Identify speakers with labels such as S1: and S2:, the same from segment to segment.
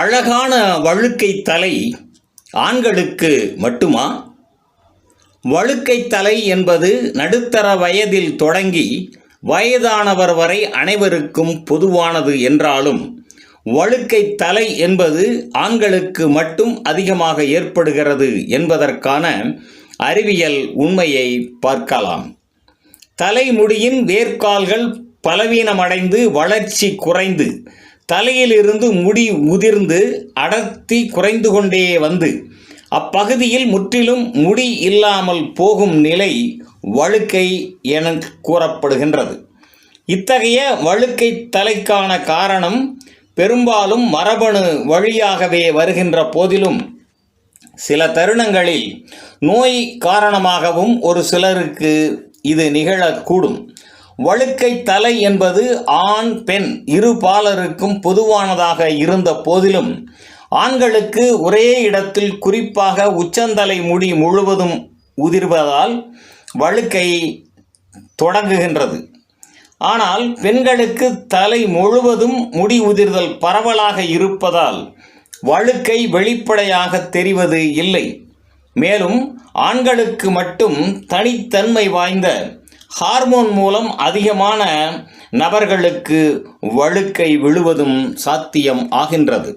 S1: அழகான வழுக்கை தலை ஆண்களுக்கு மட்டுமா? வழுக்கை தலை என்பது நடுத்தர வயதில் தொடங்கி வயதானவர் வரை அனைவருக்கும் பொதுவானது என்றாலும் வழுக்கை தலை என்பது ஆண்களுக்கு மட்டும் அதிகமாக ஏற்படுகிறது என்பதற்கான அறிவியல் உண்மையை பார்க்கலாம். தலைமுடியின் வேர்க்கால்கள் பலவீனமடைந்து வளர்ச்சி குறைந்து தலையிலிருந்து முடி உதிர்ந்து அடர்த்தி குறைந்து கொண்டே வந்து அப்பகுதியில் முற்றிலும் முடி இல்லாமல் போகும் நிலை வழுக்கை என கூறப்படுகின்றது. இத்தகைய வழுக்கை தலைக்கான காரணம் பெரும்பாலும் மரபணு வழியாகவே வருகின்ற போதிலும் சில தருணங்களில் நோய் காரணமாகவும் ஒரு சிலருக்கு இது நிகழக்கூடும். வழுக்கை தலை என்பது ஆண் பெண் இரு பாலருக்கும் பொதுவானதாக இருந்த போதிலும் ஆண்களுக்கு ஒரே இடத்தில் குறிப்பாக உச்சந்தலை முடி முழுவதும் உதிர்வதால் வழுக்கை தொடங்குகின்றது. ஆனால் பெண்களுக்கு தலை முழுவதும் முடி உதிர்தல் பரவலாக இருப்பதால் வழுக்கை வெளிப்படையாக தெரிவது இல்லை. மேலும் ஆண்களுக்கு மட்டும் தனித்தன்மை வாய்ந்த ஹார்மோன் மூலம் அதிகமான நபர்களுக்கு வழுக்கை விழுவதும் சாத்தியம் ஆகின்றது.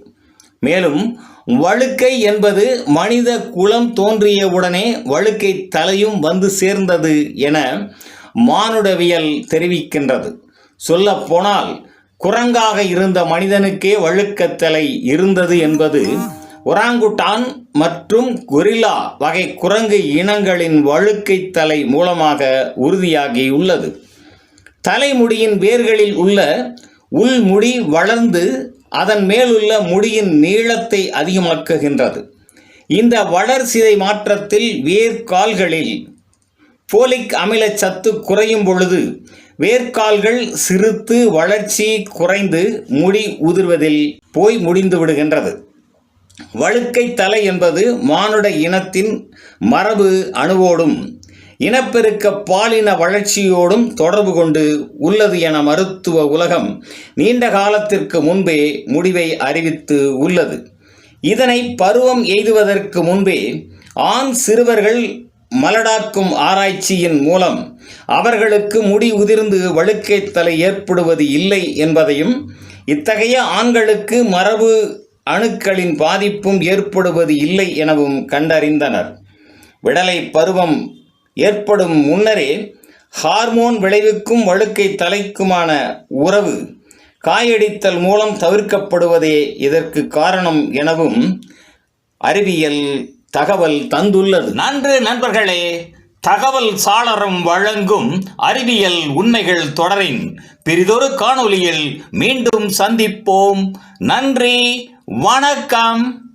S1: மேலும் வழுக்கை என்பது மனித குலம் தோன்றியவுடனே வழுக்கை தலையும் வந்து சேர்ந்தது என மானுடவியல் தெரிவிக்கின்றது. சொல்லப்போனால் குரங்காக இருந்த மனிதனுக்கே வழுக்கத்தலை இருந்தது என்பது ஒராங்குட்டான் மற்றும் கொரில்லா வகை குரங்கு இனங்களின் வழுக்கை தலை மூலமாக உறுதியாகியுள்ளது தலைமுடியின் வேர்களில் உள்ள உள்முடி வளர்ந்து அதன் மேலுள்ள முடியின் நீளத்தை அதிகமாக்குகின்றது. இந்த வளர்சிதை மாற்றத்தில் வேர்க்கால்களில் போலிக் அமில சத்து குறையும் பொழுது வேர்க்கால்கள் சிறுத்து வளர்ச்சி குறைந்து முடி உதிர்வதில் போய் முடிந்து விடுகின்றது. வழுக்கை தலை என்பது மானுட இனத்தின் மரபு அணுவோடும் இனப்பெருக்க பாலின வளர்ச்சியோடும் தொடர்பு கொண்டு உள்ளது என மருத்துவ உலகம் நீண்ட காலத்திற்கு முன்பே முடிவை அறிவித்து உள்ளது. இதனை பருவம் எய்துவதற்கு முன்பே ஆண் சிறுவர்கள் மலடாக்கும் ஆராய்ச்சியின் மூலம் அவர்களுக்கு முடி உதிர்ந்து வழுக்கை தலை ஏற்படுவது இல்லை என்பதையும் இத்தகைய ஆண்களுக்கு மரபு அணுக்களின் பாதிப்பும் ஏற்படுவது இல்லை எனவும் கண்டறிந்தனர். விடலை பருவம் ஏற்படும் முன்னரே ஹார்மோன் விளைவுக்கும் வழுக்கை தலைக்குமான உறவு காயடித்தல் மூலம் தவிர்க்கப்படுவதே இதற்கு காரணம் எனவும் அறிவியல் தகவல் தந்துள்ளது. நன்று நண்பர்களே தகவல் சாளரம் வழங்கும் அறிவியல் உண்மைகள் தொடரின் பிரிதொரு காணொளியில் மீண்டும் சந்திப்போம். நன்றி வணக்கம்.